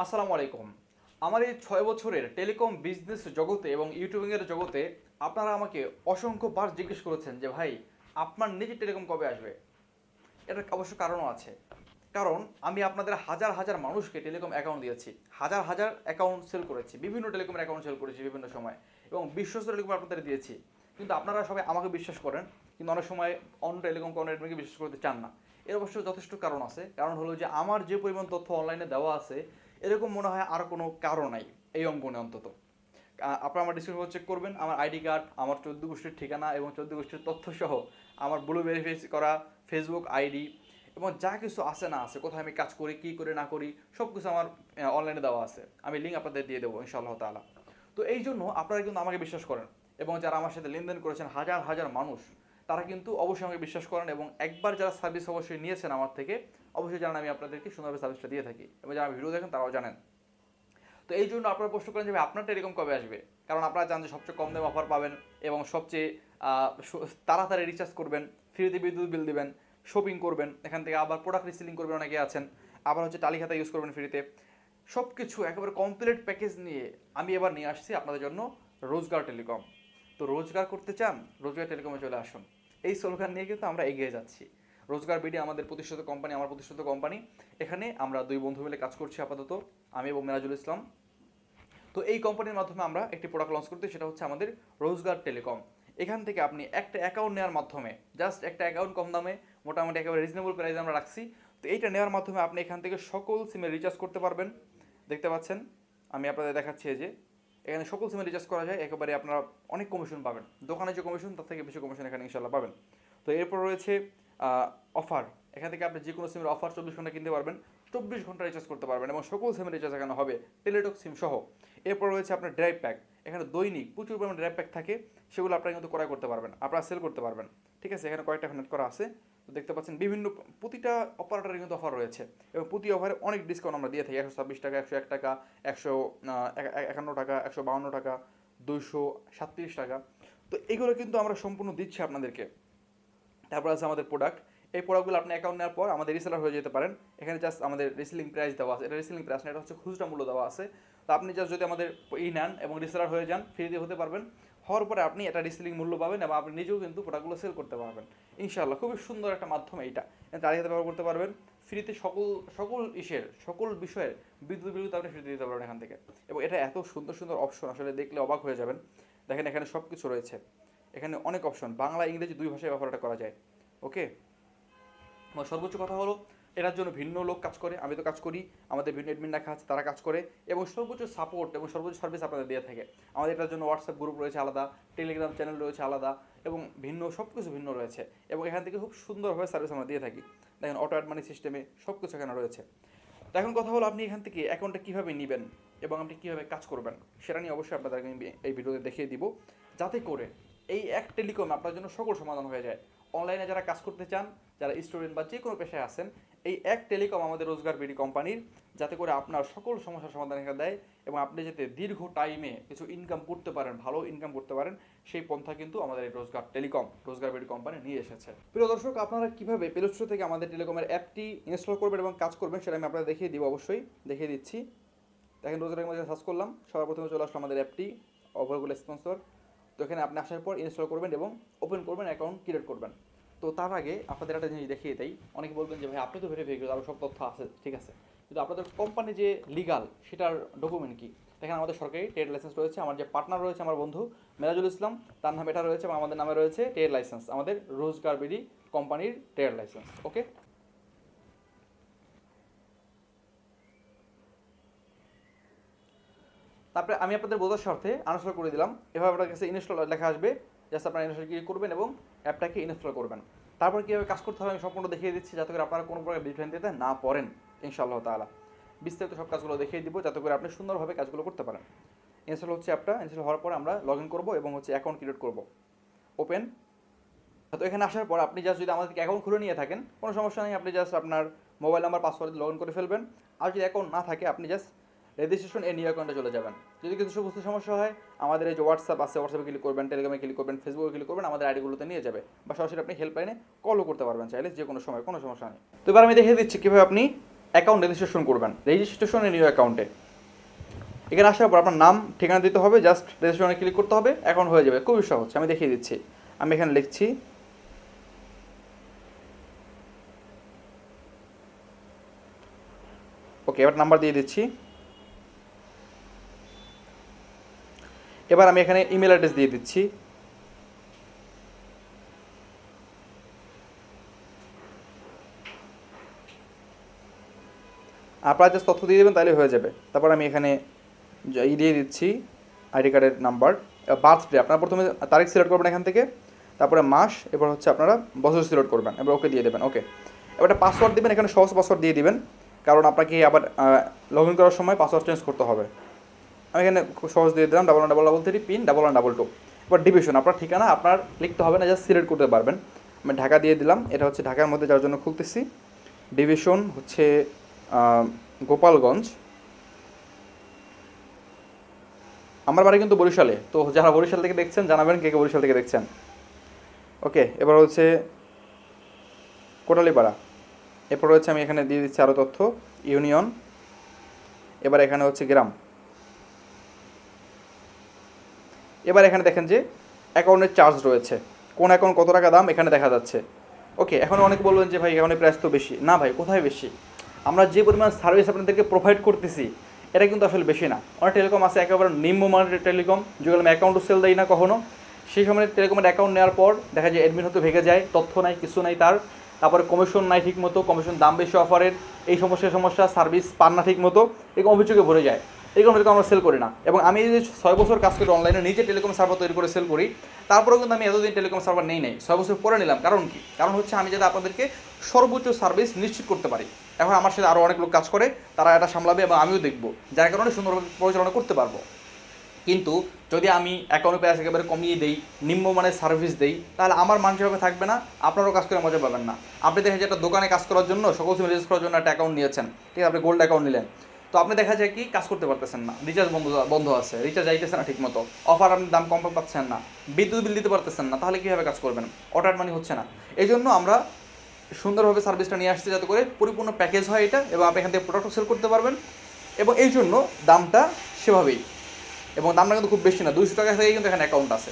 আসসালামু আলাইকুম। আমার এই ছয় বছরের টেলিকম বিজনেস জগতে এবং ইউটিউবিংয়ের জগতে আপনারা আমাকে অসংখ্যবার জিজ্ঞেস করেছেন যে, ভাই, আপনার নিজের টেলিকম কবে আসবে? এটার অবশ্য কারণও আছে। কারণ আমি আপনাদের হাজার হাজার মানুষকে টেলিকম অ্যাকাউন্ট দিয়েছি। হাজার হাজার অ্যাকাউন্ট সেল করেছি। বিভিন্ন টেলিকমের অ্যাকাউন্ট সেল করেছি বিভিন্ন সময়। এবং বিশ্বস্ত টেলিকম আপনাদের দিয়েছি। কিন্তু আপনারা সবাই আমাকে বিশ্বাস করেন। কিন্তু অনেক সময় অন্য টেলিকম নেটওয়ার্কে বিশ্বাস করতে চান না। এর অবশ্য যথেষ্ট কারণ আছে। কারণ হলো যে, আমার যে পরিমাণ তথ্য অনলাইনে দেওয়া আছে এরকম মনে হয় আর কোনো কারণ নাই এই অঙ্গনে অন্তত। আপনারা আমার ডিসক্রিপশন চেক করবেন, আমার আইডি কার্ড আমার চোদ্দ গোষ্ঠীর ঠিকানা এবং চোদ্দ গোষ্ঠীর তথ্য সহ আমার ব্লু ভেরিফাই করা ফেসবুক আইডি এবং যা কিছু আছে না আছে, কোথায় আমি কাজ করি, কী করে, না করি সব কিছু আমার অনলাইনে দেওয়া আছে। আমি লিঙ্ক আপনাদের দিয়ে দেবো, ইনশাআল্লাহ তাআলা। তো এই জন্য আপনারা কিন্তু আমাকে বিশ্বাস করেন এবং যারা আমার সাথে লেনদেন করেছেন হাজার হাজার মানুষ, তারা কিন্তু অবশ্যই আমাকে বিশ্বাস করেন এবং একবার যারা সার্ভিস অবশ্যই নিয়েছেন আমার থেকে অবশ্যই জানেন, আমি আপনাদেরকে সুন্দরভাবে সার্ভিসটা দিয়ে থাকি। এবং যারা ভিডিও দেখেন, তারাও জানেন। তো এই জন্য আপনারা প্রশ্ন করেন যে আপনার টেলিকম কবে আসবে? কারণ আপনারা জানেন যে, সবচেয়ে কম দামে অফার পাবেন এবং সবচেয়ে তাড়াতাড়ি রিচার্জ করবেন ফ্রিতে বিদ্যুৎ বিল দিবেন শপিং করবেন, এখান থেকে আবার প্রোডাক্ট রিসেলিং করবেন অনেকে আছেন, আবার হচ্ছে টালি খাতা ইউজ করবেন ফ্রিতে সব কিছু একেবারে কমপ্লিট প্যাকেজ নিয়ে আমি এবার নিয়ে আসছি আপনাদের জন্য রোজগার টেলিকম। তো রোজগার করতে চান, রোজগার টেলিকমে চলে আসুন। এই স্লোগান নিয়ে কিন্তু আমরা এগিয়ে যাচ্ছি। রোজগার বিডি আমাদের প্রতিষ্ঠিত কোম্পানি, আমার প্রতিষ্ঠিত কোম্পানি। এখানে আমরা দুই বন্ধু মিলে কাজ করছি আপাতত, আমি এবং মেরাজুল ইসলাম। তো এই কোম্পানির মাধ্যমে আমরা একটি প্রোডাক্ট লঞ্চ করতে সেটা হচ্ছে আমাদের রোজগার টেলিকম। এখান থেকে আপনি একটা অ্যাকাউন্ট নেওয়ার মাধ্যমে জাস্ট একটা অ্যাকাউন্ট কম দামে, মোটামুটি একেবারে রিজনেবল প্রাইসে আমরা রাখছি, তো এইটা নেওয়ার মাধ্যমে আপনি এখান থেকে সকল সিমে রিচার্জ করতে পারবেন। দেখতে পাচ্ছেন? আমি আপনাদের দেখাচ্ছি যে, এখানে সকল সিমে রিচার্জ করা যায়, একেবারে আপনারা অনেক কমিশন পাবেন। দোকানে যে কমিশন তার থেকে বেশি কমিশন এখানে ইনশাল্লাহ পাবেন। তো এরপর রয়েছে অফার এখান থেকে আপনি যে কোনো সিমের অফার চব্বিশ ঘণ্টা কিনতে পারবেন, চব্বিশ ঘণ্টা রিচার্জ করতে পারবেন এবং সকল সিমের রিচার্জ এখানে হবে টেলিটক সিম সহ। এরপর রয়েছে আপনার ড্রাইভ প্যাক এখানে দৈনিক প্রচুর পরিমাণে ড্রাইভ প্যাক থাকে, সেগুলো আপনারা কিন্তু ক্রয় করতে পারবেন, আপনারা সেল করতে পারবেন। ঠিক আছে, এখানে কয়েকটা কানেক্ট করা আছে। তো দেখতে পাচ্ছেন বিভিন্ন প্রতিটা অপারেটারে কিন্তু অফার রয়েছে এবং প্রতি অফারে অনেক ডিসকাউন্ট আমরা দিয়ে থাকি। একশো ছাব্বিশ টাকা, একশো এক টাকা, একশো একান্ন টাকা, একশো বাউন্ন টাকা, দুইশো সাতত্রিশ টাকা। তো এগুলো কিন্তু আমরা সম্পূর্ণ দিচ্ছি আপনাদেরকে। তারপর আছে আমাদের প্রোডাক্ট এই প্রোডাক্টগুলো আপনি অ্যাকাউন্ট নেওয়ার পর আমাদের রিসেলার হয়ে যেতে পারেন। এখানে জাস্ট আমাদের রিসেলিং প্রাইস দেওয়া আছে। এটা রিসেলিং প্রাইস না, এটা হচ্ছে খুচরা মূল্য দেওয়া আছে। তো আপনি জাস্ট যদি আমাদের ই নেন এবং রিসেলার হয়ে যান ফ্রিতে হতে পারবেন। হওয়ার পরে আপনি এটা রিসেলিং মূল্য পাবেন এবং আপনি নিজেও কিন্তু প্রোডাক্টগুলো সেল করতে পারবেন। ইনশাআল্লাহ, খুবই সুন্দর একটা মাধ্যম এইটা। তাড়িয়ে ব্যবহার করতে পারবেন। ফ্রিতে সকল সকল ইসের, সকল বিষয়ের বিদ্যুৎ বিদ্যুৎ আপনি ফ্রিতে দিতে পারবেন এখান থেকে। এবং এটা এত সুন্দর সুন্দর অপশন আসলে দেখলে অবাক হয়ে যাবেন। দেখেন এখানে সব কিছু রয়েছে। এখানে অনেক অপশন বাংলা, ইংরেজি দুই ভাষায় ব্যবহারটা করা যায় ওকে সর্বোচ্চ কথা হলো এটার জন্য ভিন্ন লোক কাজ করে, আমি তো কাজ করি, আমাদের ভিন্ন এডমিন রাখা আছে, তারা কাজ করে, এবং সর্বোচ্চ সাপোর্ট এবং সর্বোচ্চ সার্ভিস আপনাদের দিয়ে থাকে। আমাদের এটার জন্য হোয়াটসঅ্যাপ গ্রুপ রয়েছে আলাদা টেলিগ্রাম চ্যানেল রয়েছে আলাদা, এবং ভিন্ন সব কিছু ভিন্ন রয়েছে, এবং এখান থেকে খুব সুন্দরভাবে সার্ভিস আমরা দিয়ে থাকি। দেখেন অটো অ্যাড মানি সিস্টেমে সব কিছু এখানে রয়েছে। তো এখন কথা হলো, আপনি এখান থেকে অ্যাকাউন্টটা কীভাবে নেবেন এবং আপনি কীভাবে কাজ করবেন, সেটা নিয়ে অবশ্যই আপনাদেরকে আমি এই ভিডিওতে দেখিয়ে দিব। যাতে করে এই এক টেলিকম আপনার জন্য সকল সমাধান হয়ে যায়। অনলাইনে যারা কাজ করতে চান, যারা স্টুডেন্ট বা যে কোনো পেশায় আছেন, এই এক টেলিকম আমাদের রোজগার বিডি কোম্পানির যাতে করে আপনার সকল সমস্যার সমাধান এখানে দেয় এবং আপনি যাতে দীর্ঘ টাইমে কিছু ইনকাম করতে পারেন, ভালো ইনকাম করতে পারেন, সেই পন্থা কিন্তু আমাদের এই রোজগার টেলিকম রোজগার বিডি কোম্পানি নিয়ে এসেছে। প্রিয় দর্শক, আপনারা কীভাবে প্লে থেকে আমাদের টেলিকমের অ্যাপটি ইনস্টল করবেন এবং কাজ করবেন, সেটা আমি আপনাদের দেখিয়ে দিব অবশ্যই, দেখিয়ে দিচ্ছি। দেখেন রোজগার মধ্যে সার্চ করলাম সবার প্রথমে চলে আসলো আমাদের অ্যাপটি ওভারগুলো স্পন্সর তো এখানে আপনি আসার পর ইনস্টল করবেন এবং ওপেন করবেন অ্যাকাউন্ট ক্রিয়েট করবেন। তো তার আগে আপনাদের একটা জিনিস দেখিয়ে দেই। অনেকে বলবেন যে, ভাই, আপনি তো ভেরিফাই আরও সব তথ্য আছে, ঠিক আছে? কিন্তু আপনাদের কোম্পানি যে লিগাল সেটার ডকুমেন্ট কি? দেখেন, আমাদের সরকারি ট্রেড লাইসেন্স রয়েছে, আমার যে পার্টনার রয়েছে, আমার বন্ধু মেরাজুল ইসলাম, তার নামে এটা রয়েছে এবং আমাদের নামে রয়েছে ট্রেড লাইসেন্স আমাদের রোজগার বিডি কোম্পানির ট্রেড লাইসেন্স ওকে তারপরে আমি আপনাদের বোঝার স্বার্থে আনস্টল করে দিলাম। এভাবে আপনার কাছে ইনস্টল লেখা আসবে। জাস্ট আপনারা ইনস্টল ক্লিক করবেন এবং অ্যাপটাকে ইনস্টল করবেন। তারপর কীভাবে কাজ করতে হবে আমি সম্পূর্ণ দেখিয়ে দিচ্ছি, যাতে করে আপনারা কোনো প্রকার বিভ্রান্তিতে না পড়েন ইনশাআল্লাহ তাআলা। বিস্তারিত সব কাজগুলো দেখিয়ে দিব, যাতে করে আপনি সুন্দরভাবে কাজগুলো করতে পারেন। ইনস্টল হচ্ছে অ্যাপটা ইনস্টল হওয়ার পর আমরা লগ ইন করব এবং হচ্ছে অ্যাকাউন্ট ক্রিয়েট করব। ওপেন তো এখানে আসার পর আপনি জাস্ট যদি আমাদেরকে অ্যাকাউন্ট খুলে নিয়ে থাকেন, কোনো সমস্যা নেই, আপনি জাস্ট আপনার mobile number password log in করে ফেলবেন। আর যদি অ্যাকাউন্ট না থাকে, আপনি জাস্ট রেজিস্ট্রেশন এ নিউ অ্যাকাউন্টে চলে যাবেন। যদি কিছু বুঝতে সমস্যা হয়, আমাদের এই যে হোয়াটসঅ্যাপ আছে হোয়াটসঅ্যাপে ক্লিক করবেন টেলিগ্রামে ক্লিক করবেন ফেসবুকে ক্লিক করবেন, আমাদের আইডিগুলোতে নিয়ে যাবে। বা সরাসরি আপনি হেল্পলাইনে কলও করতে পারবেন চাইলে যে কোনো সময়, কোনো সমস্যা নেই। তো এবার আমি দেখিয়ে দিচ্ছি কীভাবে আপনি অ্যাকাউন্ট রেজিস্ট্রেশন করবেন। রেজিস্ট্রেশন এ নিউ অ্যাকাউন্টে এখানে আসার পর আপনার নাম, ঠিকানা দিতে হবে জাস্ট রেজিস্ট্রেশনে ক্লিক করতে হবে অ্যাকাউন্ট হয়ে যাবে। খুবই সহজ, আমি দেখিয়ে দিচ্ছি। আমি এখানে লিখছি ওকে এবার নাম্বার দিয়ে দিচ্ছি। এবার আমি এখানে ইমেল অ্যাড্রেস দিয়ে দিচ্ছি। আপনারা জাস্ট তথ্য দিয়ে দেবেন, তাহলে হয়ে যাবে। তারপর আমি এখানে ই দিয়ে দিচ্ছি আইডি কার্ডের নাম্বার। বার্থডে আপনারা প্রথমে তারিখ সিলেক্ট করবেন এখান থেকে, তারপরে মাস এবার হচ্ছে আপনারা বছর সিলেক্ট করবেন, এবার ওকে দিয়ে দেবেন, ওকে। এবার একটা পাসওয়ার্ড দেবেন, এখানে সহজ পাসওয়ার্ড দিয়ে দিবেন, কারণ আপনাকে আবার লগ ইন করার সময় পাসওয়ার্ড চেঞ্জ করতে হবে। আমি এখানে সহজ দিয়ে দিলাম double one double double three pin double one double two এবার ডিভিশন আপনার ঠিকানা, আপনার লিখতে হবে না জাস্ট সিলেক্ট করতে পারবেন। আমি ঢাকা দিয়ে দিলাম, এটা হচ্ছে ঢাকার মধ্যে যার জন্য খুলতেছি। ডিভিশন হচ্ছে গোপালগঞ্জ। আমার বাড়ি কিন্তু বরিশালে, তো যারা বরিশাল থেকে দেখছেন, জানাবেন কে কে বরিশাল থেকে দেখছেন। ওকে এবার হচ্ছে কোটালীপাড়া। এরপর হচ্ছে আমি এখানে দিয়ে দিচ্ছি আরও তথ্য, ইউনিয়ন। এবার এখানে হচ্ছে গ্রাম। এবার এখানে দেখেন যে অ্যাকাউন্টের চার্জ রয়েছে। কোন অ্যাকাউন্ট কত টাকা দাম এখানে দেখা যাচ্ছে। ওকে এখন অনেকে বলবেন যে ভাই অ্যাকাউন্টের প্রাইস তো বেশি। না ভাই, কোথায় বেশি? আমরা যে পরিমাণ সার্ভিস আপনাদেরকে প্রোভাইড করতেছি, এটা কিন্তু আসলে বেশি না। অনেক টেলিকম আছে, একেবারে নিম্নমানের টেলিকম যেগুলো আমি অ্যাকাউন্টও সেল দেই না কখনো। সেই সময় টেলিকমের অ্যাকাউন্ট নেওয়ার পর দেখা যায় অ্যাডমিন হতে ভেঙে যায়, তথ্য নাই, কিছু নাই তার। তারপরে কমিশন নাই ঠিক মতো কমিশন দাম বেশি অফারের এই সমস্যা সমস্যা সার্ভিস পান না ঠিক মতো এরকম অভিযোগে ভরে যায়। এরকম টেলিকম আমরা সেল করি না। এবং আমি এই যে ছয় বছর কাজ করি অনলাইনে নিজে টেলিকম সার্ভার তৈরি করে সেল করি, তারপরেও কিন্তু আমি এতদিন টেলিকম সার্ভার নেই নাই। ছয় বছর পরে নিলাম। কারণ কি? কারণ হচ্ছে আমি যাতে আপনাদেরকে সর্বোচ্চ সার্ভিস নিশ্চিত করতে পারি। এখন আমার সাথে আরও অনেক লোক কাজ করে, তারা এটা সামলাবে এবং আমিও দেখব, যার কারণে সুন্দরভাবে পরিচালনা করতে পারব। কিন্তু যদি আমি অ্যাকাউন্ট প্রাইস একেবারে কমিয়ে দেই নিম্নমানের সার্ভিস দেই, তাহলে আমার মান সেভাবে থাকবে না, আপনারও কাজ করে মজা পাবেন না। আপনি দেখেন যে একটা দোকানে কাজ করার জন্য, সকল সিম রেজিস্ট করার জন্য একটা অ্যাকাউন্ট নিয়েছেন। ঠিক আছে, আপনি গোল্ড অ্যাকাউন্ট নিলেন। তো আপনি দেখা যায় কি, কাজ করতে পারতেছেন না। রিচার্জ বন্ধ বন্ধ আছে রিচার্জ যাইতেছে না ঠিক মতো অফার আপনি দাম কম পাচ্ছেন না। বিদ্যুৎ বিল দিতে পারতেছেন না, তাহলে কীভাবে কাজ করবেন? অর্ডার মানি হচ্ছে না। এই জন্য আমরা সুন্দরভাবে সার্ভিসটা নিয়ে আসতে যাতে করে পরিপূর্ণ প্যাকেজ হয় এটা এবং আপনি এখান থেকে প্রোডাক্ট সেল করতে পারবেন এবং এই জন্য দামটা সেভাবেই। এবং দামটা কিন্তু খুব বেশি না, দুইশো টাকা থেকে কিন্তু এখানে অ্যাকাউন্ট আছে।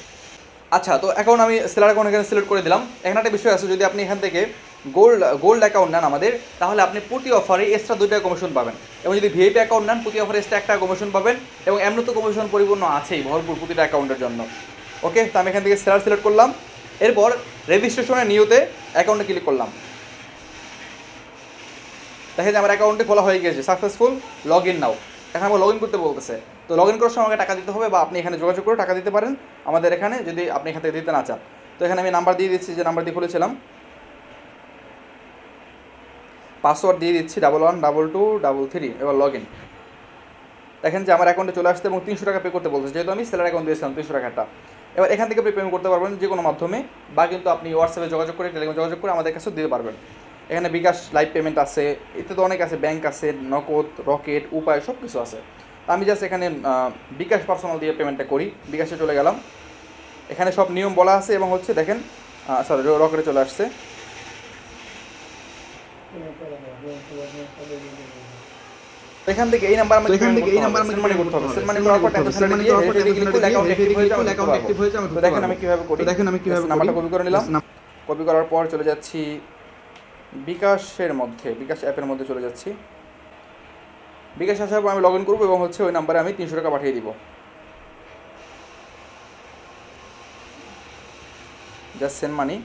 আচ্ছা তো অ্যাকাউন্ট আমি সেলার অ্যাকাউন্ট এখানে সিলেক্ট করে দিলাম। এখানে একটা বিষয় আছে, যদি আপনি এখান থেকে গোল্ড গোল্ড অ্যাকাউন্ট নেন আমাদের, তাহলে আপনি প্রতি অফারে এক্সট্রা দুই টাকা কমিশন পাবেন। এবং যদি ভিআইপি অ্যাকাউন্ট নেন, প্রতি অফারে এক্সট্রা একটা কমিশন পাবেন, এবং এমনি তো কমিশন পরিপূর্ণ আছেই, ভরপুর প্রতিটা অ্যাকাউন্টের জন্য। ওকে তো আমি এখান থেকে সেলার সিলেক্ট করলাম। এরপর রেজিস্ট্রেশনের নিয়তে অ্যাকাউন্টে ক্লিক করলাম। দেখেন আমার অ্যাকাউন্টে খোলা হয়ে গিয়েছে সাকসেসফুল লগ ইন নাও এখন আমার লগ ইন করতে বলতেছে। তো লগ ইন করার সময় আমাকে টাকা দিতে হবে, বা আপনি এখানে যোগাযোগ করে টাকা দিতে পারেন আমাদের এখানে, যদি আপনি এখান থেকে দিতে না চান। তো এখানে আমি নাম্বার দিয়ে দিচ্ছি, যে নাম্বার দিয়ে খুলেছিলাম। পাসওয়ার্ড দিয়ে দিচ্ছি double one, double two, double three, এবার লগ ইন দেখেন যে আমার অ্যাকাউন্টে চলে আসছে এবং তিনশো টাকা পে করতে বলছে। যেহেতু আমি সেলার অ্যাকাউন্ট দিয়েছিলাম তিনশো টাকাটা। এবার এখান থেকে পেমেন্ট করতে পারবেন যে কোনো মাধ্যমে বা কিন্তু আপনি হোয়াটসঅ্যাপে যোগাযোগ করে টেলিগ্রামে যোগাযোগ করে আমাদের কাছেও দিতে পারবেন। এখানে বিকাশ লাইভ পেমেন্ট আছে ইত্যাদি অনেক আছে ব্যাংক আছে, নগদ রকেট উপায় সব কিছু আছে আমি জাস্ট এখানে বিকাশ পার্সোনাল দিয়ে পেমেন্টটা করি। বিকাশে চলে গেলাম। এখানে সব নিয়ম বলা আছে এবং হচ্ছে দেখেন সরি রকেটে চলে আসছে। এখান থেকে এই নাম্বার আমাকে এখান থেকে এই নাম্বার সেন্ড মানি করতে হবে। মানি করার পর টেনশন গিয়ে অ্যাকাউন্ট অ্যাক্টিভ হয়ে যাবে অ্যাকাউন্ট অ্যাক্টিভ হয়ে যাবে তো দেখেন আমি কীভাবে করি দেখেন আমি কীভাবে নাম্বারটা কপি করে। নিলাম। কপি করার পর চলে যাচ্ছি বিকাশের মধ্যে বিকাশ অ্যাপের মধ্যে চলে যাচ্ছি। বিকাশ আসার পর আমি লগ ইন করব এবং হচ্ছে ওই নাম্বারে আমি তিনশো টাকা পাঠিয়ে দিব। জাস্ট সেন্ড মানি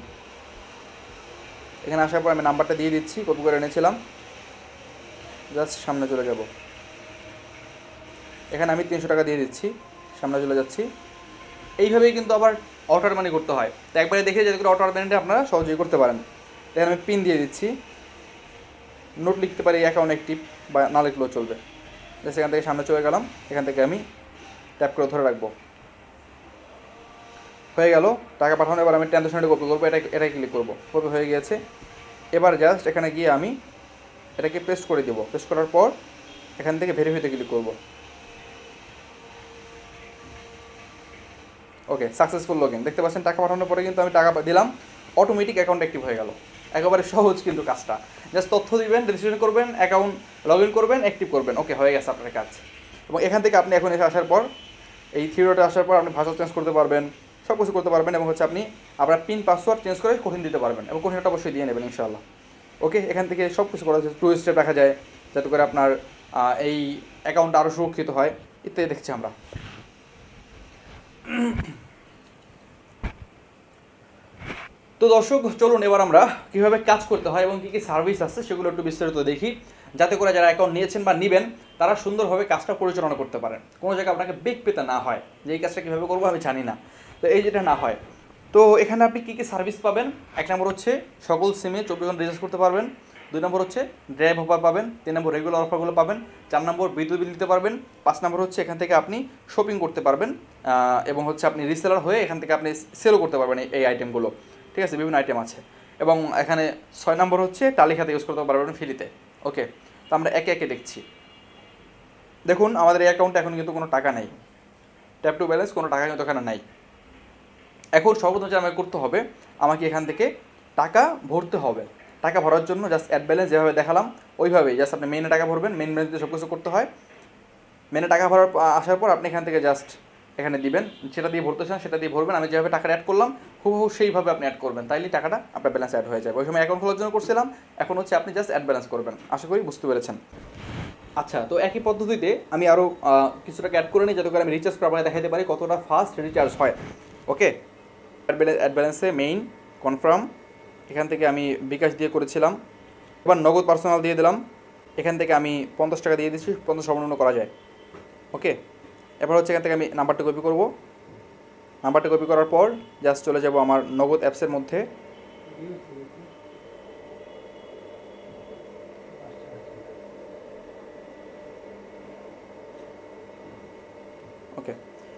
এখানে আসার পর আমি নাম্বারটা দিয়ে দিচ্ছি, কপি করে এনেছিলাম। জাস্ট সামনে চলে যাব। এখানে আমি তিনশো টাকা দিয়ে দিচ্ছি, সামনে চলে যাচ্ছি। এইভাবেই কিন্তু আবার অর্ডার মানি করতে হয়। তো একবারে দেখে যাতে করে অর্ডার মানিটা আপনারা সহজেই করতে পারেন। এখানে আমি পিন দিয়ে দিচ্ছি। নোট লিখতে পারি অ্যাকাউন্ট অ্যাক্টিভ বা না লিখলেও চলবে। জাস্ট এখান থেকে সামনে চলে গেলাম। এখান থেকে আমি ট্যাপ করে ধরে রাখব। হয়ে গেল, টাকা পাঠানো, এবার আমি ট্রানজাকশনটা কপি করব এটা এটাই ক্লিক করব কপি হয়ে গিয়েছে। এবার জাস্ট এখানে গিয়ে আমি এটাকে পেস্ট করে দেবো। পেস্ট করার পর এখান থেকে ভেরিফাইতে ক্লিক করব। ওকে সাকসেসফুল লগইন দেখতে পাচ্ছেন, টাকা পাঠানোর পরে কিন্তু আমি টাকা দিলাম অটোমেটিক অ্যাকাউন্ট অ্যাক্টিভ হয়ে গেল। একেবারে সহজ কিন্তু কাজটা। জাস্ট তথ্য দিবেন রেজিস্ট্রেশন করবেন অ্যাকাউন্ট লগ ইন করবেন অ্যাক্টিভ করবেন। ওকে হয়ে গেছে আপনার কাজ। এবং এখান থেকে আপনি এখন এসে আসার পর, এই থিওরিটা আসার পর আপনি ভাষা চেঞ্জ করতে পারবেন। সব কিছু করতে পারবেন এবং হচ্ছে আপনি আপনার পিন পাসওয়ার্ড চেঞ্জ করে কঠিন দিতে পারবেন এবং কঠিনটা অবশ্যই দিয়ে নেবেন, ইনশাআল্লাহ। ওকে এখান থেকে সব কিছু করা টু স্টেপ রাখা যায়, যাতে করে আপনার এই অ্যাকাউন্টটা আরও সুরক্ষিত হয়, ইত্যাদি দেখছি আমরা। তো দর্শক, চলুন এবার আমরা কীভাবে কাজ করতে হয় এবং কী কী সার্ভিস আছে, সেগুলো একটু বিস্তারিত দেখি। যাতে করে যারা অ্যাকাউন্ট নিয়েছেন বা নেবেন, তারা সুন্দরভাবে কাজটা পরিচালনা করতে পারেন। কোনো জায়গায় আপনাকে বেগ পেতে না হয় যে এই কাজটা কীভাবে করব আমি জানি না। তো এই যেটা না হয়। তো এখানে আপনি কী কী সার্ভিস পাবেন? এক নম্বর হচ্ছে সকল সিমে চব্বিশ ঘণ্টা রিচার্জ করতে পারবেন। দুই নম্বর হচ্ছে ড্রাইভ অফার পাবেন। তিন নম্বর রেগুলার অফারগুলো পাবেন। চার নম্বর বিদ্যুৎ বিল দিতে পারবেন। পাঁচ নম্বর হচ্ছে এখান থেকে আপনি শপিং করতে পারবেন এবং হচ্ছে আপনি রিসেলার হয়ে এখান থেকে আপনি সেলও করতে পারবেন এই- আইটেমগুলো ঠিক আছে? বিভিন্ন আইটেম আছে। এবং এখানে ছয় নম্বর হচ্ছে টালি খাতে ইউজ করতে পারবেন ফ্রিতে। ওকে? তো আমরা একে একে দেখছি। দেখুন, আমাদের এই অ্যাকাউন্টে এখন কিন্তু কোনো টাকা নেই। ট্যাপ টু ব্যালেন্স কোনো টাকা কিন্তু এখানে নাই। এখন সর্বপ্রথম যেটা আমাকে করতে হবে, আমাকে এখান থেকে টাকা ভরতে হবে। টাকা ভরার জন্য জাস্ট অ্যাড ব্যালেন্স যেভাবে দেখালাম, ওইভাবেই জাস্ট আপনি মেনে টাকা ভরবেন মেন ব্যালেন্সে সব কিছু করতে হয়। মেনে টাকা ভরার আসার পর আপনি এখান থেকে জাস্ট এখানে দিবেন, সেটা দিয়ে ভরতে চান, সেটা দিয়ে ভরবেন। আমি যেভাবে টাকাটা অ্যাড করলাম, হুবহু সেইভাবে আপনি অ্যাড করবেন। তাইলে টাকাটা আপনার ব্যালেন্স অ্যাড হয়ে যাবে। ওই সময় অ্যাকাউন্ট খোলার জন্য করছিলাম, এখন হচ্ছে আপনি জাস্ট অ্যাড ব্যালেন্স করবেন। আশা করি বুঝতে পেরেছেন। আচ্ছা তো একই পদ্ধতিতে আমি আরও কিছু টাকা অ্যাড করে নিই, যাতে করে আমি রিচার্জ করে আপনাকে দেখাতে পারি কতটা ফাস্ট রিচার্জ হয়। ওকে অ্যাড ব্যালেন্সে মেইন কনফার্ম এখান থেকে আমি বিকাশ দিয়ে করেছিলাম। এবার নগদ পার্সোনাল দিয়ে দিলাম। এখান থেকে আমি পঞ্চাশ টাকা দিয়ে দিচ্ছি পঞ্চাশ সর্বনিম্ন করা যায়। ওকে? এবার হচ্ছে এখান থেকে আমি নাম্বারটা কপি করব। নাম্বারটা কপি করার পর জাস্ট চলে যাব আমার নগদ অ্যাপসের মধ্যে। ওকে?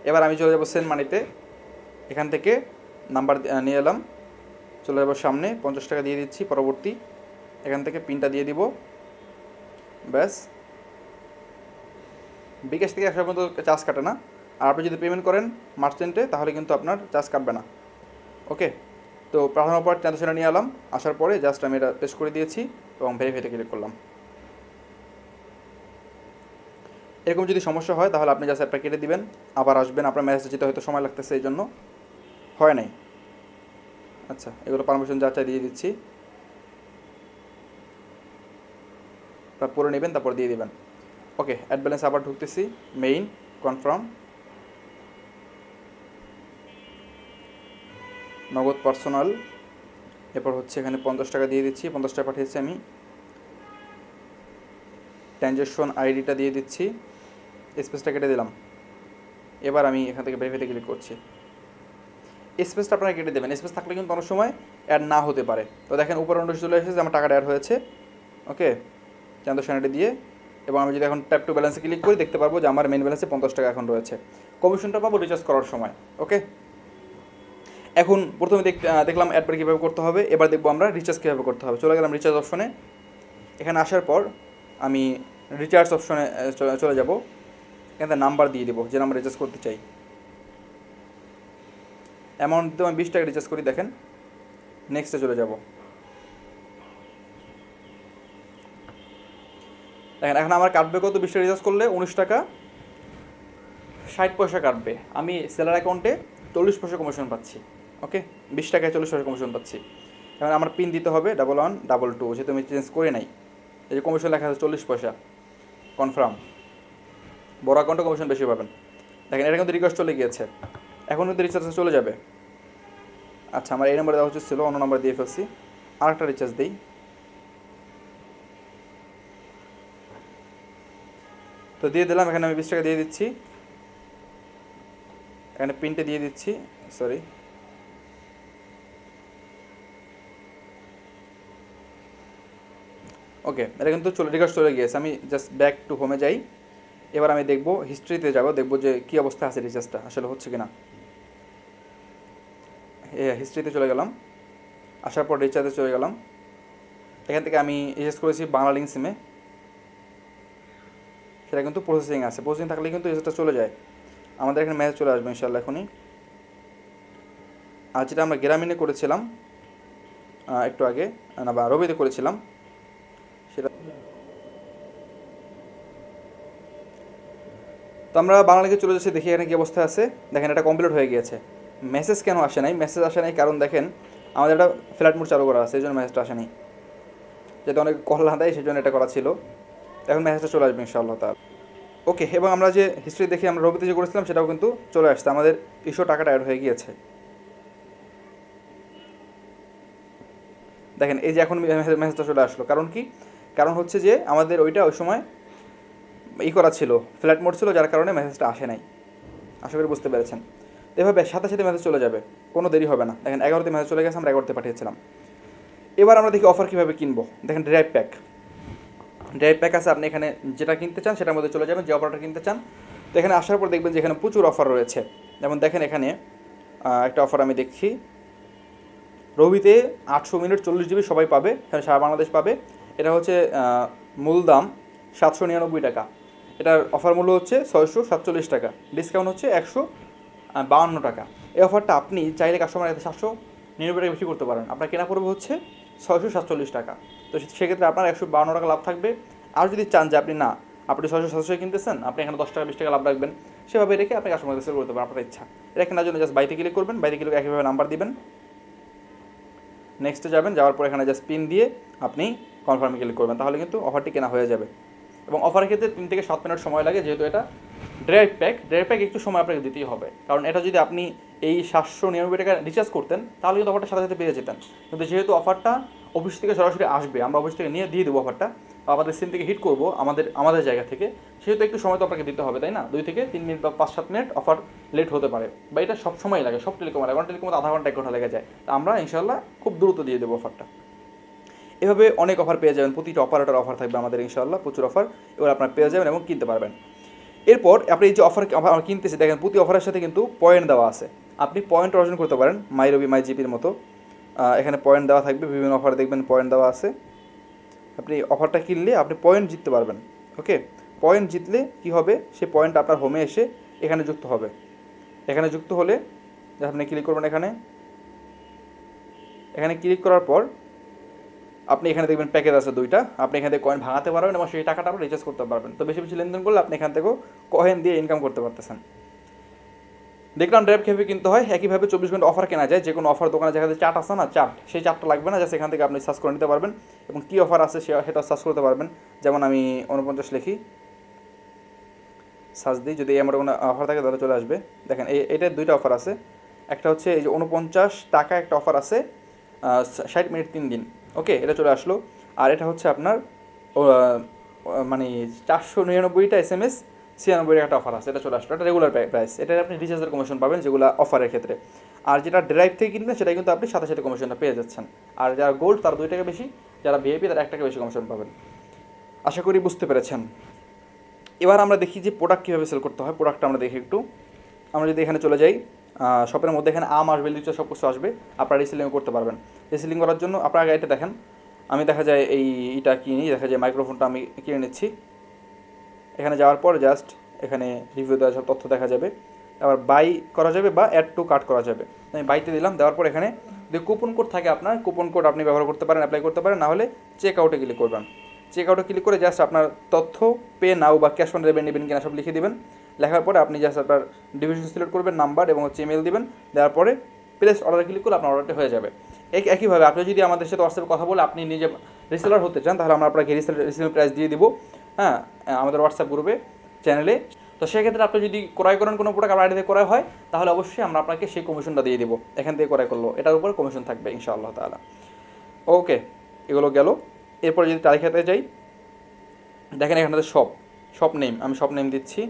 এবার আমি চলে যাব সেন্ড মানিতে এখান থেকে নাম্বার নিয়ে এলাম। চলে যাব সামনে, পঞ্চাশ টাকা দিয়ে দিচ্ছি, পরবর্তী। এখান থেকে পিনটা দিয়ে দিব। ব্যাস। বিকাশ থেকে একশো পর্যন্ত চার্জ কাটে না। আর আপনি যদি পেমেন্ট করেন মার্চেন্টে তাহলে কিন্তু আপনার চার্জ কাটবে না। ওকে? তো পাঠানোর পর ট্রানজাকশনে নিয়ে এলাম। আসার পরে জাস্ট আমি এটা পেস্ট করে দিয়েছি এবং ভেরিফাইতে ক্লিক করলাম। এরকম যদি সমস্যা হয়, তাহলে আপনি জাস্ট অ্যাপটা কেটে দিবেন। আবার আসবেন। আপনার মেসেজ যেতে হয়তো সময় লাগতেছে, এই জন্য। হয় নাই? আচ্ছা এগুলো পারমিশন যাচাই দিয়ে দিচ্ছি। তারপরে নেবেন, তারপর দিয়ে দেবেন। ওকে অ্যাড ব্যালেন্স আবার ঢুকতেছি মেইন কনফার্ম নগদ পার্সোনাল এরপর হচ্ছে এখানে পঞ্চাশ টাকা দিয়ে দিচ্ছি, পঞ্চাশ টাকা পাঠিয়েছি আমি। ট্রানজ্যাকশন আইডিটা দিয়ে দিচ্ছি স্পেসটা কেটে দিলাম। এবার আমি এখান থেকে ভেরিফাইতে ক্লিক করছি। স্পেসটা আপনারা কেটে দেবেন। স্পেস থাকলে কিন্তু অনেক সময় অ্যাড না হতে পারে। তো দেখেন উপর নোটিশ চলে এসেছে, আমার টাকাটা অ্যাড হয়েছে। ওকে ট্রানজাকশনটা দিয়ে, এবং আমি যদি এখন ট্যাপ টু ব্যালেন্সে ক্লিক করি, দেখতে পারব যে আমার মেন ব্যালেন্সে পঞ্চাশ টাকা এখন রয়েছে। কমিশনটা পাবো রিচার্জ করার সময়। ওকে এখন প্রথমে দেখ দেখলাম অ্যাডবার কীভাবে করতে হবে। এবার দেখব আমরা রিচার্জ কীভাবে করতে হবে। চলে গেলাম রিচার্জ অপশনে এখানে আসার পর আমি রিচার্জ অপশনে চলে যাব। এখানে নাম্বার দিয়ে দেবো, যে নাম্বার রিচার্জ করতে চাই। অ্যামাউন্ট দিয়ে আমি বিশ টাকা রিচার্জ করি, দেখেন। নেক্সটে চলে যাব। দেখেন, এখন আমার কাটবে কত? বিশ টাকা রিচার্জ করলে উনিশ টাকা, ষাট পয়সা কাটবে। আমি সেলার অ্যাকাউন্টে চল্লিশ পয়সা কমিশন পাচ্ছি ওকে বিশ টাকায় চল্লিশ পয়সা কমিশন পাচ্ছি। এখন আমার পিন দিতে হবে ডাবল ওয়ান ডাবল টু যেহেতু আমি চেঞ্জ করে নাই। এই যে কমিশন লেখা আছে চল্লিশ পয়সা কনফার্ম বড় অ্যাকাউন্টে কমিশন বেশি পাবেন। দেখেন এটা কিন্তু রিকোয়েস্ট চলে গিয়েছে। এখন কিন্তু রিচার্জ চলে যাবে। আচ্ছা আমার এই নাম্বারে দেওয়া উচিত ছিল, অন্য নাম্বার দিয়ে ফেলছি। আর একটা রিচার্জ দিই। তো দিয়ে দিলাম, এখানে আমি বিশ টাকা দিয়ে দিচ্ছি। এখানে পিনটা দিয়ে দিচ্ছি সরি ওকে, এটা কিন্তু চলে রিকোয়েস্ট চলে গিয়েছে। আমি জাস্ট ব্যাক টু হোমে যাই। এবার আমি দেখব হিস্ট্রিতে যাব, দেখব যে কী অবস্থা আছে রিচার্জটা আসলে হচ্ছে কিনা। হিস্ট্রিতে চলে গেলাম। আসার পর রিচার্জে চলে গেলাম। এখান থেকে আমি রিচার্জ করেছি বাংলা লিঙ্ক সিমে সেটা কিন্তু প্রসেসিং আছে। প্রসেসিং থাকলে কিন্তু রিচার্জটা চলে যায়। আমাদের এখানে ম্যাসেজ চলে আসবে ইনশাল্লাহ এখনই। আর যেটা আমরা গ্রামীণে করেছিলাম একটু আগে, না বা রবিতে করেছিলাম, সেটা তো আমরা বাংলাদেশে চলে যাচ্ছি, দেখি এখানে কি অবস্থা আছে। দেখেন এটা কমপ্লিট হয়ে গিয়েছে। মেসেজ কেন আসে নাই? মেসেজ আসে নাই কারণ দেখেন, আমাদের একটা ফ্ল্যাট মোড চালু করা আছে এই জন্য মেসেজটা আসে নাই। যাতে অনেক কল না দেয় সেই জন্য এটা করা ছিল। এখন মেসেজটা চলে আসবে ইনশাআল্লাহ তার ওকে এবং আমরা যে হিস্ট্রি দেখে আমরা রবিতে যে করেছিলাম, সেটাও কিন্তু চলে আসছে। আমাদের ইস্যু টাকাটা অ্যাড হয়ে গিয়েছে। দেখেন, এই যে এখন মেসেজটা চলে আসলো। কারণ কি? কারণ হচ্ছে যে আমাদের ওইটা ওই সময় ই করা ছিল ফ্ল্যাট মোড ছিল, যার কারণে মেসেজটা আসে নাই। আশা করি বুঝতে পেরেছেন। এভাবে সাথে সাথে মেসেজ চলে যাবে। কোনো দেরি হবে না। দেখেন, এগারোতে মেসেজ চলে গেছে, আমরা এগারোতে পাঠিয়েছিলাম। এবার আমরা দেখি অফার কীভাবে কিনবো। দেখেন ড্রাইভ প্যাক ড্রাইভ প্যাক আছে, আপনি এখানে যেটা কিনতে চান, সেটার মধ্যে চলে যাবেন, যে অফারটা কিনতে চান। তো এখানে আসার পর দেখবেন যে এখানে প্রচুর অফার রয়েছে। যেমন দেখেন এখানে একটা অফার আমি দেখছি। রবিতে আটশো মিনিট চল্লিশ জিবি সবাই পাবে, এখানে সারা বাংলাদেশ পাবে। এটা হচ্ছে মূল দাম, সাতশো নিরানব্বই টাকা। এটার অফার মূল্য হচ্ছে ছয়শো সাতচল্লিশ টাকা। ডিসকাউন্ট হচ্ছে একশো বাউন্ন টাকা। এই অফারটা আপনি চাইলে কাস্টমার সাতশো নিরানব্বই টাকা বেশি করতে পারেন। আপনার কেনা পড়বে হচ্ছে ছয়শো সাতচল্লিশ টাকা। তো সেক্ষেত্রে আপনার একশো বাউন্ন টাকা লাভ থাকবে। আর যদি চান যে আপনি, না, আপনি ছয়শো সাতশো কিনতেছেন, আপনি এখানে দশ টাকা, বিশ টাকা লাভ রাখবেন। সেভাবে রেখে আপনি কাস্টমার সেল করতে পারেন, আপনার ইচ্ছা। এটা কেনার জন্য জাস্ট বাইতে ক্লিক করবেন বাইতে ক্লিক একইভাবে নাম্বার দিবেন। নেক্সটে যাবেন, যাওয়ার পর এখানে জাস্ট পিন দিয়ে আপনি কনফার্মে ক্লিক করবেন। তাহলে কিন্তু অফারটি কেনা হয়ে যাবে। এবং অফারের ক্ষেত্রে তিন থেকে সাত মিনিট সময় লাগে, যেহেতু এটা ড্রাইভ প্যাক। ড্রাইভ প্যাক একটু সময় আপনাকে দিতেই হবে। কারণ এটা যদি আপনি এই সাতশো নিরানব্বই টাকা রিচার্জ করতেন, তাহলে কিন্তু অফারটা সাথে সাথে পেয়ে যেতেন। কিন্তু যেহেতু অফারটা অফিস থেকে সরাসরি আসবে, আমরা অফিস থেকে নিয়ে দিয়ে দেবো অফারটা আমাদের সিম থেকে হিট করব আমাদের আমাদের জায়গা থেকে, সেহেতু একটু সময় তো আপনাকে দিতে হবে, তাই না? দুই থেকে তিন মিনিট বা পাঁচ সাত মিনিট অফার লেট হতে পারে। বা এটা সব সময় লাগে, সব টেলিকম এখন টেলিকম আধা ঘণ্টা, এক ঘণ্টা লেগে যায়। তা আমরা ইনশাল্লাহ খুব দ্রুত দিয়ে দেবো অফারটা। এভাবে অনেক অফার পেয়ে যাবেন, প্রতিটা অপারেটর অফার থাকবে আমাদের ইনশাল্লাহ প্রচুর অফার এবার আপনারা পেয়ে যাবেন এবং কিনতে পারবেন। এরপর আপনি এই যে অফার আমরা কিনতেছি, দেখেন প্রতি অফারের সাথে কিন্তু পয়েন্ট দেওয়া আছে। আপনি পয়েন্ট অর্জন করতে পারেন মাই রবি মাই জিপির মতো এখানে পয়েন্ট দেওয়া থাকবে, বিভিন্ন অফার দেখবেন পয়েন্ট দেওয়া আছে। আপনি অফারটা কিনলে আপনি পয়েন্ট জিততে পারবেন ওকে পয়েন্ট জিতলে কি হবে? সেই পয়েন্ট আপনার হোমে এসে এখানে যুক্ত হবে। এখানে যুক্ত হলে আপনি ক্লিক করবেন এখানে। এখানে ক্লিক করার পর আপনি এখানে দেখবেন প্যাকেজ আছে দুইটা। আপনি এখান থেকে কয়েন ভাঙাতে পারবেন এবং সেই টাকাটা আপনি রিচার্জ করতে পারবেন। তো বেশি বেশি লেনদেন করলে আপনি এখান থেকেও কয়েন দিয়ে ইনকাম করতে পারতেছেন। দেখলাম ড্রাইভ খেপে কিনতে হয়, একইভাবে চব্বিশ ঘণ্টা অফার কেনা যায়। যে কোনো অফার দোকানে যেখানে চাট আছে না চাট সেই চাটটা লাগবে না জাস্ট এখান থেকে আপনি সার্চ করে নিতে পারবেন। এবং কী অফার আছে সেটা সার্চ করতে পারবেন। যেমন আমি উনপঞ্চাশ লিখি। সার্চ দিই, যদি আমার কোনো অফার থাকে তাহলে চলে আসবে। দেখেন এই এটার দুইটা অফার আছে। একটা হচ্ছে এই যে উনপঞ্চাশ টাকা একটা অফার আছে ষাট মিনিট তিন দিন। ওকে, এটা চলে আসলো। আর এটা হচ্ছে আপনার মানে চারশো নিরানব্বইটা এস এম এস ছিয়ানব্বই একটা অফার আছে, এটা চলে আসলো। এটা রেগুলার প্রাইস এটা আপনি রিচার্জের কমিশন পাবেন যেগুলো অফারের ক্ষেত্রে। আর যেটা ড্রাইভ থেকে কিনবেন সেটা কিন্তু আপনি সাথে সাথে কমিশনটা পেয়ে যাচ্ছেন। আর যারা গোল্ড তার দুই টাকা বেশি, যারা ভিআইপি তারা এক টাকা বেশি কমিশন পাবেন। আশা করি বুঝতে পেরেছেন। এবার আমরা দেখি যে প্রোডাক্ট কীভাবে সেল করতে হয়। প্রোডাক্টটা আমরা দেখি একটু। আমরা যদি এখানে চলে যাই। শপের মধ্যে এখানে আম আসবে, লিচু, সব কিছু আসবে। আপনারা রিসেলিং করতে পারবেন। রিসেলিং করার জন্য আপনারা আগে এটা দেখেন। আমি দেখা যায় এই এটা কিনি, দেখা যায় মাইক্রোফোনটা আমি কিনে নিচ্ছি। এখানে যাওয়ার পর জাস্ট এখানে রিভিউ দেওয়া সব তথ্য দেখা যাবে। আবার বাই করা যাবে বা অ্যাড টু কাট করা যাবে। আমি বাইতে দিলাম, দেওয়ার পর এখানে যদি কুপন কোড থাকে আপনার কুপন কোড আপনি ব্যবহার করতে পারেন অ্যাপ্লাই করতে পারেন, নাহলে চেক আউটে ক্লিক করবেন। চেক আউটে ক্লিক করে জাস্ট আপনার তথ্য পে নাও বা ক্যাশ অন ডেলিভারি নেবেন কিনা সব লিখে দিবেন। লেখার পরে আপনি জাস্ট আপনার ডিভিশন সিলেক্ট করবেন নাম্বার এবং হচ্ছে ইমেল দিবেন, দেওয়ার পরে প্লেস অর্ডার ক্লিক করলে আপনার অর্ডারটা হয়ে যাবে। এক, একইভাবে আপনি যদি আমাদের সাথে হোয়াটসঅ্যাপে কথা বলে আপনি নিজে রিসেলার হতে চান, তাহলে আমরা আপনাকে রিসেল রিসেল প্রাইস দিয়ে দিব হ্যাঁ আমাদের হোয়াটসঅ্যাপ গ্রুপে চ্যানেলে তো সেক্ষেত্রে আপনি যদি ক্রয় করেন কোনো প্রোডাক্ট আপনার আইডিতে ক্রয় হয়, তাহলে অবশ্যই আমরা আপনাকে সেই কমিশনটা দিয়ে দিব, এখান থেকে ক্রয় করল, এটার উপর কমিশন থাকবে, ইনশাআল্লাহ তাআলা। ওকে, এগুলো গেল। এরপরে যদি তালিকাতে যাই, দেখেন এখানে শপ শপ নেম আমি শপ নেম দিচ্ছি।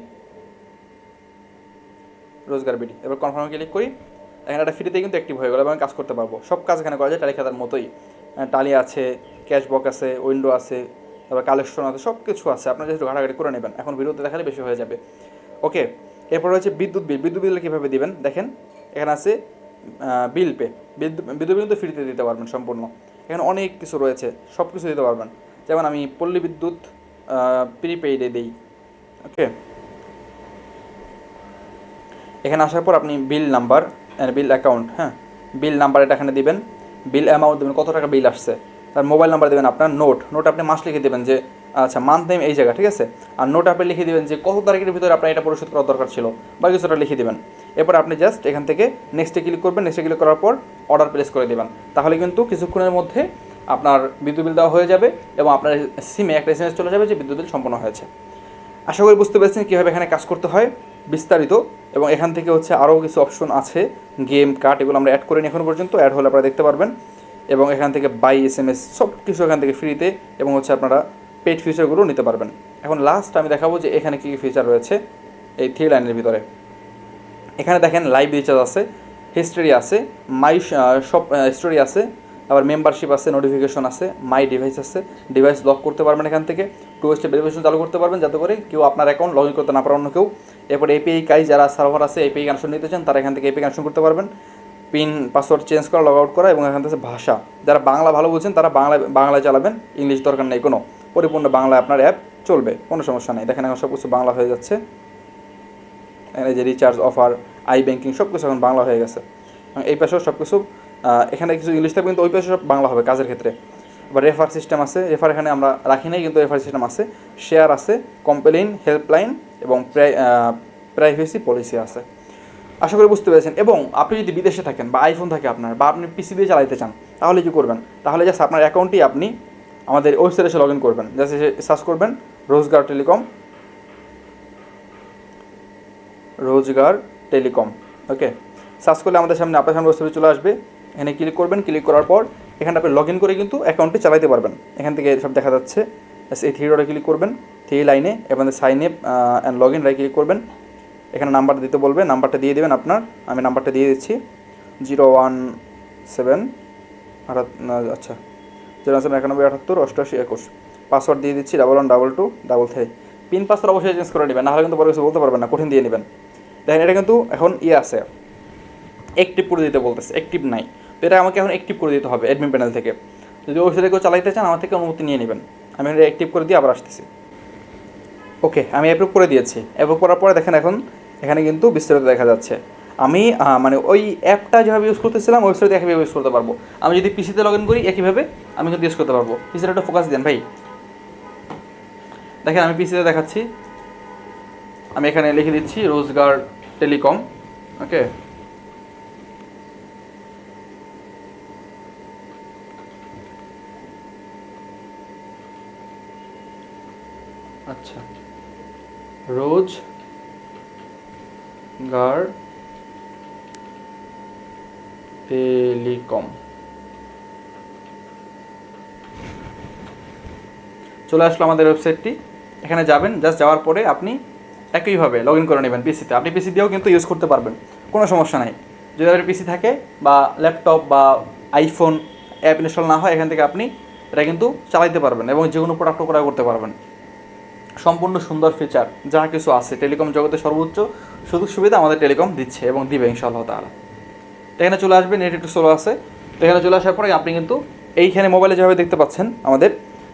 রোজগার বিডি এবার কনফার্মে ক্লিক করি, এখানে একটা ফ্রিতে কিন্তু অ্যাক্টিভ হয়ে গেল এবং কাজ করতে পারব। সব কাজ এখানে করা যায় টালি খাতার মতোই। টালি আছে ক্যাশবক আছে উইন্ডো আছে, তারপর কালেকশন আছে সব কিছু আছে। আপনারা যেহেতু ঘাটাঘাটি করে নেবেন, এখন ভিডিওতে দেখালে বেশি হয়ে যাবে। ওকে এরপর হচ্ছে বিদ্যুৎ বিল। বিদ্যুৎ বিল কীভাবে দিবেন? দেখেন, এখানে আছে বিল পে বিদ্যুৎ বিদ্যুৎ বিল কিন্তু ফ্রিতে দিতে পারবেন সম্পূর্ণ। এখানে অনেক কিছু রয়েছে সব কিছু দিতে পারবেন। যেমন আমি পল্লী বিদ্যুৎ প্রিপেইডে দিই। ওকে এখানে আসার পর আপনি বিল নাম্বার বিল অ্যাকাউন্ট হ্যাঁ? বিল নাম্বার এটা এখানে দিবেন। বিল অ্যামাউন্ট দেবেন, কত টাকা বিল আসছে? তার মোবাইল নাম্বার দেবেন আপনার নোট নোট আপনি মাস লিখে দেবেন যে আচ্ছা মান্থ নেম এই জায়গা, ঠিক আছে? আর নোট আপনি লিখে দেবেন যে, কত তারিখের ভিতরে আপনার এটা পরিশোধ করার দরকার ছিল, বা কিছুটা লিখে দেবেন। এরপর আপনি জাস্ট এখান থেকে নেক্সটে ক্লিক করবেন। নেক্সটে ক্লিক করার পর অর্ডার প্লেস করে দেবেন। তাহলে কিন্তু কিছুক্ষণের মধ্যে আপনার বিদ্যুৎ বিল দেওয়া হয়ে যাবে এবং আপনার সিমে একটা এস চলে যাবে যে বিদ্যুৎ বিল সম্পন্ন হয়েছে। আশা করি বুঝতে পেরেছেন কীভাবে এখানে কাজ করতে হয়। বিস্তারিত, এবং এখান থেকে হচ্ছে আরও কিছু অপশন আছে গেম কার্ড এগুলো আমরা অ্যাড করিনি এখনও পর্যন্ত অ্যাড হলে আপনারা দেখতে পারবেন। এবং এখান থেকে বাই এস এম এস সব কিছু এখান থেকে ফ্রিতে এবং হচ্ছে আপনারা পেড ফিচারগুলো নিতে পারবেন। এখন লাস্ট আমি দেখাবো যে এখানে কী কী ফিচার রয়েছে, এই থ্রি লাইনের ভিতরে। এখানে দেখেন লাইভ রিচার্জ আছে হিস্ট্রি আছে মাই সব স্টোরি আছে, আবার মেম্বারশিপ আছে নোটিফিকেশন আছে মাই ডিভাইস আছে ডিভাইস লক করতে পারবেন এখান থেকে। টু স্টেপ ভেরিফিকেশন চালু করতে পারবেন, যাতে করে কেউ আপনার অ্যাকাউন্ট লগ ইন করতে না পারে অন্য কেউ। এরপর এপিআই কাজ যারা সার্ভার আছে এপিআই কানেকশন নিতে চান, তারা এখান থেকে এপিআই কানেকশন করতে পারবেন। পিন পাসওয়ার্ড চেঞ্জ করা লগ আউট করা এবং এখান থেকে ভাষা। যারা বাংলা ভালো বলছেন তারা বাংলা বাংলায় চালাবেন। ইংলিশ দরকার নেই কোনো। পরিপূর্ণ বাংলায় আপনার অ্যাপ চলবে, কোনো সমস্যা নেই। দেখেন এখন সব কিছু বাংলা হয়ে যাচ্ছে। এখানে যে রিচার্জ অফার আই ব্যাঙ্কিং সব কিছু এখন বাংলা হয়ে গেছে। এই পাশেও সব কিছু এখানে কিছু ইংলিশ থাকবে, কিন্তু ওই পাশে সব বাংলা হবে কাজের ক্ষেত্রে। আবার রেফার সিস্টেম আছে। রেফার এখানে আমরা রাখি নাই, কিন্তু রেফার সিস্টেম আছে। শেয়ার আছে কমপ্লেইন হেল্পলাইন এবং প্রাইভেসি পলিসি আছে। আশা করি বুঝতে পেরেছেন। এবং আপনি যদি বিদেশে থাকেন বা আইফোন থাকে আপনার বা আপনি পিসি দিয়ে চালাইতে চান, তাহলে কি করবেন? তাহলে জাস্ট আপনার অ্যাকাউন্টটি আপনি আমাদের ওয়েবসাইটে এসে লগ ইন করবেন। জাস্ট এসে সার্চ করবেন রোজগার টেলিকম রোজগার টেলিকম ওকে সার্চ করলে আমাদের সামনে, আপনার সামনে ওয়েবসাইটে চলে আসবে। এখানে ক্লিক করবেন। ক্লিক করার পর এখানে আপনি লগ ইন করে কিন্তু অ্যাকাউন্টটি চালাতে পারবেন। এখান থেকে সব দেখা যাচ্ছে। এই থ্রি ডটে ক্লিক করবেন থ্রি লাইনে এবং sign up and log in Rai click করবেন। এখানে নাম্বার দিতে বলবে নাম্বারটা দিয়ে দেবেন আপনার, আমি নাম্বারটা দিয়ে দিচ্ছি। জিরো ওয়ান সেভেন আচ্ছা জিরো সেভেন একানব্বই, আটাত্তর, অষ্টআশি, একুশ। পাসওয়ার্ড দিয়ে দিচ্ছি double one double two double three pin password অবশ্যই চেঞ্জ করে নেবেন, নাহলে কিন্তু পরে কিছু বলতে পারবেন না, কঠিন দিয়ে নেবেন। দেখেন, এটা কিন্তু এখন ইয়ে আছে। অ্যাক্টিভ করে দিতে বলতেছে অ্যাক্টিভ নাই। তো এটা আমাকে এখন অ্যাক্টিভ করে দিতে হবে অ্যাডমিন প্যানেল থেকে। যদি ওয়েবসাইটে কেউ চালাইতে চান, আমার থেকে অনুমতি নিয়ে নেবেন। আমি এটা অ্যাক্টিভ করে দিয়ে আবার আসতেছি। ওকে আমি অ্যাপ্রুভ করে দিয়েছি। অ্যাপ্রুভ করার পরে দেখেন এখন, এখানে কিন্তু বিস্তারিত দেখা যাচ্ছে। আমি মানে ওই অ্যাপটা যেভাবে ইউজ করতেছিলাম ওয়েবসাইটে একইভাবে ইউজ করতে পারব। আমি যদি পিসিতে লগ ইন করি, একইভাবে আমি কিন্তু ইউজ করতে পারব। পিসিতে একটা ফোকাস দেন ভাই। দেখেন, আমি পিসিতে দেখাচ্ছি। আমি এখানে লিখে দিচ্ছি, রোজগার টেলিকম। ওকে আচ্ছা রোজ গার টেলিকম। চলে আসলো আমাদের ওয়েবসাইটটি। এখানে যাবেন, জাস্ট যাওয়ার পরে আপনি একইভাবে লগ ইন করে নেবেন পিসিতে আপনি পিসি দিয়েও কিন্তু ইউজ করতে পারবেন, কোনো সমস্যা নাই। যদি আপনার পিসি থাকে বা ল্যাপটপ বা আইফোন অ্যাপ ইনস্টল না হয়, এখান থেকে আপনি এটা কিন্তু চালাইতে পারবেন এবং যে কোনো প্রোডাক্ট ক্রয় করতে পারবেন। সম্পূর্ণ সুন্দর ফিচার যা কিছু আছে। টেলিকম জগতে সর্বোচ্চ সুযোগ সুবিধা আমাদের টেলিকম দিচ্ছে এবং দিবে ইনশাআল্লাহ তাআলা। তো এখানে চলে আসবে নেট একটু স্লো আছে। এখানে চলে আসার পরে আপনি কিন্তু এইখানে মোবাইলে যেভাবে দেখতে পাচ্ছেন আমাদের,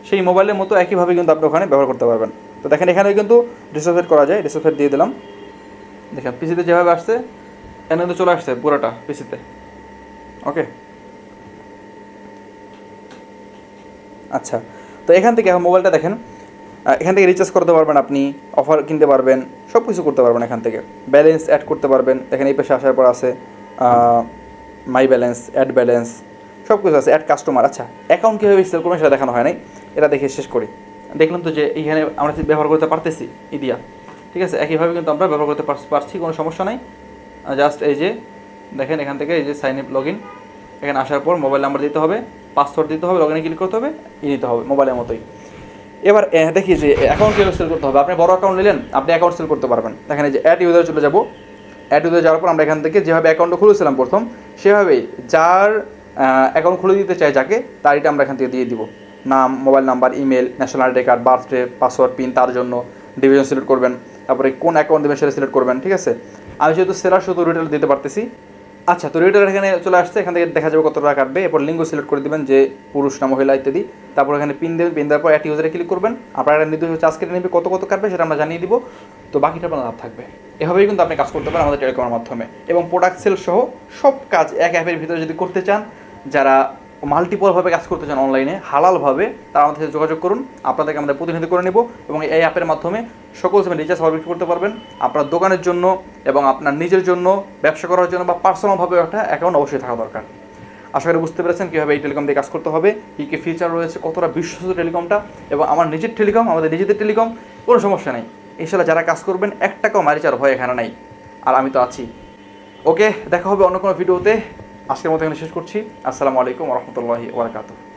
সেই মোবাইলের মতো একইভাবে কিন্তু আপনি ওখানে ব্যবহার করতে পারবেন। তো দেখেন এখানে কিন্তু ডিসোফেট করা যায়। ডিসোফেট দিয়ে দিলাম। দেখেন পিসিতে যেভাবে আসছে, এখানে কিন্তু চলে আসছে পুরোটা পিসিতে ওকে আচ্ছা তো এখান থেকে এখন মোবাইলটা দেখেন। এখান থেকে রিচার্জ করতে পারবেন আপনি অফার কিনতে পারবেন সব কিছু করতে পারবেন এখান থেকে। ব্যালেন্স অ্যাড করতে পারবেন এখানে এই পাশে আসার পর আছে মাই ব্যালেন্স অ্যাড ব্যালেন্স সব কিছু আছে অ্যাড কাস্টমার আচ্ছা অ্যাকাউন্ট কীভাবে সেল করবেন সেটা দেখানো হয় নাই, এটা দেখে শেষ করি। দেখলাম তো যে এইখানে আমরা ব্যবহার করতে পারতেছি ইদিয়া ঠিক আছে? একইভাবে কিন্তু আমরা ব্যবহার করতে পার- পারছি, কোনো সমস্যা নাই। জাস্ট এই যে, দেখেন এখান থেকে এই যে সাইন আপ লগ ইন এখানে আসার পর মোবাইল নাম্বার দিতে হবে পাসওয়ার্ড দিতে হবে লগ ইনে ক্লিক করতে হবে ই নিতে হবে মোবাইলের মতোই। এবার দেখি যে অ্যাকাউন্ট কীভাবে সেল করতে হবে? আপনি বড় অ্যাকাউন্ট নিলেন, আপনি অ্যাকাউন্ট সেল করতে পারবেন। এই যে অ্যাড ইউজার চলে যাব। অ্যাড ইউজার যাওয়ার পর আমরা এখান থেকে যেভাবে অ্যাকাউন্টটা খুলেছিলাম প্রথম, সেভাবেই যার অ্যাকাউন্ট খুলে দিতে চাই যাকে, তার এটা আমরা এখান থেকে দিয়ে দিব। নাম mobile number email national ID card birthday password pin তার জন্য ডিভিশন সিলেক্ট করবেন। তারপরে কোন অ্যাকাউন্ট দেবেন সেটা সিলেক্ট করবেন, ঠিক আছে? আমি যেহেতু সেলার শুধু রিটেল দিতে পারতেছি। আচ্ছা তো রিডার এখানে চলে আসছে, এখান থেকে দেখা যাবে কত টাকা কাটবে। এরপর লিঙ্গ সিলেক্ট করে দেবেন যে পুরুষ না মহিলা ইত্যাদি। তারপর এখানে পিন দেবেন পিন দেওয়ার পর অ্যাট ইউজারে ক্লিক করবেন। আপনার একটা নির্দিষ্ট চার্জ কেটে নেবে, কত কত কাটবে সেটা আমরা জানিয়ে দিব। তো বাকিটা আপনার লাভ থাকবে। এভাবেই কিন্তু আপনি কাজ করতে পারেন আমাদের টেলিকমের মাধ্যমে। এবং প্রোডাক্ট সেল সহ সব কাজ এক অ্যাপের ভিতরে যদি করতে চান, যারা মাল্টিপলভাবে কাজ করতে চান অনলাইনে হালালভাবে, তারা আমাদের সাথে যোগাযোগ করুন। আপনাদেরকে আমরা প্রতিনিধি করে নেব এবং এই অ্যাপের মাধ্যমে সকল সময় রিচার্জ সার্ভিস করতে পারবেন। আপনার দোকানের জন্য এবং আপনার নিজের জন্য, ব্যবসা করার জন্য বা পার্সোনালভাবে একটা অ্যাকাউন্ট অবশ্যই থাকা দরকার। আশা করি বুঝতে পেরেছেন কীভাবে এই টেলিকম দিয়ে কাজ করতে হবে, কী কী ফিচার রয়েছে, কতটা বিশ্বস্ত টেলিকমটা এবং আমার নিজের টেলিকম আমাদের নিজেদের টেলিকম কোনো সমস্যা নেই। ইনশাল্লাহ যারা কাজ করবেন, এক টাকাও মারিচার ভয় এখানে নাই। আর আমি তো আছি। ওকে, দেখা হবে অন্য কোনো ভিডিওতে আজকের মতো এখানে শেষ করছি। আসসালামু আলাইকুম রহমতুল্লাহি ওবরাকাতুহ